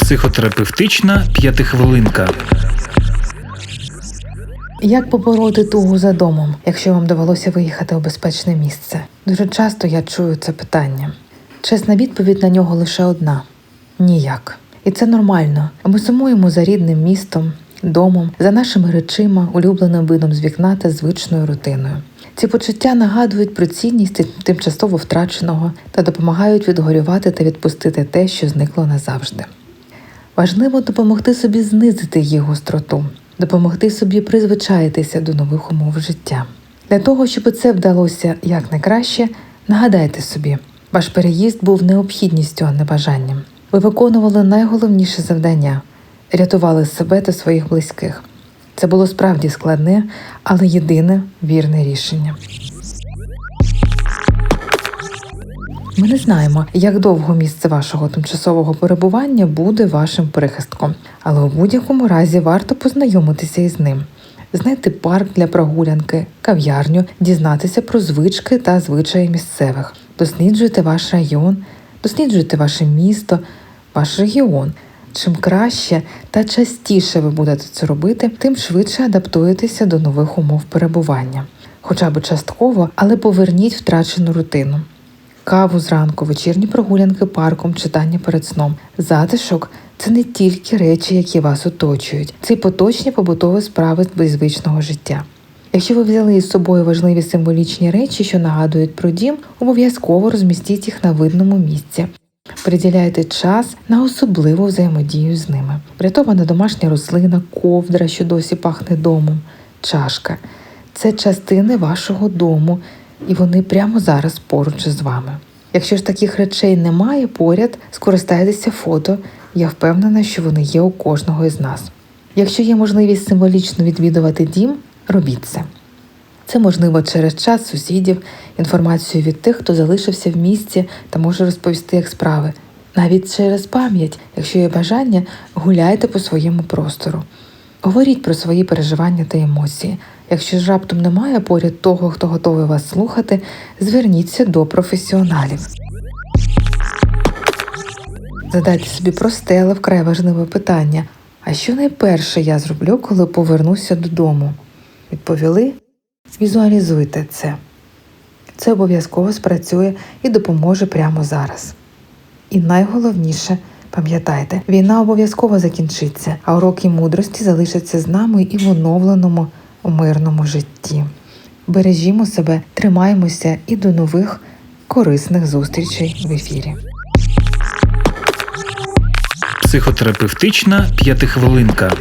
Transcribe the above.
Психотерапевтична п'ятихвилинка. Як побороти тугу за домом, якщо вам довелося виїхати у безпечне місце? Дуже часто я чую це питання. Чесна відповідь на нього лише одна: ніяк. І це нормально. Ми сумуємо за рідним містом, домом, за нашими речима, улюбленим видом з вікна та звичною рутиною. Ці почуття нагадують про цінність тимчасово втраченого та допомагають відгорювати та відпустити те, що зникло назавжди. Важливо допомогти собі знизити їх гостроту, допомогти собі призвичаїтися до нових умов життя. Для того, щоб це вдалося якнайкраще, нагадайте собі, ваш переїзд був необхідністю, а не бажанням. Ви виконували найголовніше завдання рятували себе та своїх близьких. Це було справді складне, але єдине вірне рішення. Ми не знаємо, як довго місце вашого тимчасового перебування буде вашим прихистком, але у будь-якому разі варто познайомитися із ним, знайти парк для прогулянки, кав'ярню, дізнатися про звички та звичаї місцевих. Досліджуйте ваш район, досліджуйте ваше місто, ваш регіон. Чим краще та частіше ви будете це робити, тим швидше адаптуєтеся до нових умов перебування. Хоча б частково, але поверніть втрачену рутину каву зранку, вечірні прогулянки парком, читання перед сном. Затишок це не тільки речі, які вас оточують, це й поточні побутові справи з звичного життя. Якщо ви взяли із собою важливі символічні речі, що нагадують про дім, обов'язково розмістіть їх на видному місці. Приділяйте час на особливу взаємодію з ними. Врятована домашня рослина, ковдра, що досі пахне домом, чашка це частини вашого дому, і вони прямо зараз поруч з вами. Якщо ж таких речей немає поряд, скористайтеся фото. Я впевнена, що вони є у кожного із нас. Якщо є можливість символічно відвідувати дім, робіть це. Це можливо через чат сусідів, інформацію від тих, хто залишився в місті та може розповісти, як справи. Навіть через пам'ять, якщо є бажання, гуляйте по своєму простору. Говоріть про свої переживання та емоції. Якщо ж раптом немає поряд того, хто готовий вас слухати, зверніться до професіоналів. Задайте собі просте, але вкрай важливе питання: а що найперше я зроблю, коли повернуся додому? Відповіли? Візуалізуйте це. Це обов'язково спрацює і допоможе прямо зараз. І найголовніше, пам'ятайте, війна обов'язково закінчиться, а уроки мудрості залишаться з нами і в оновленому мирному житті. Бережімо себе, тримаємося і до нових корисних зустрічей в ефірі. Психотерапевтична п'ятихвилинка.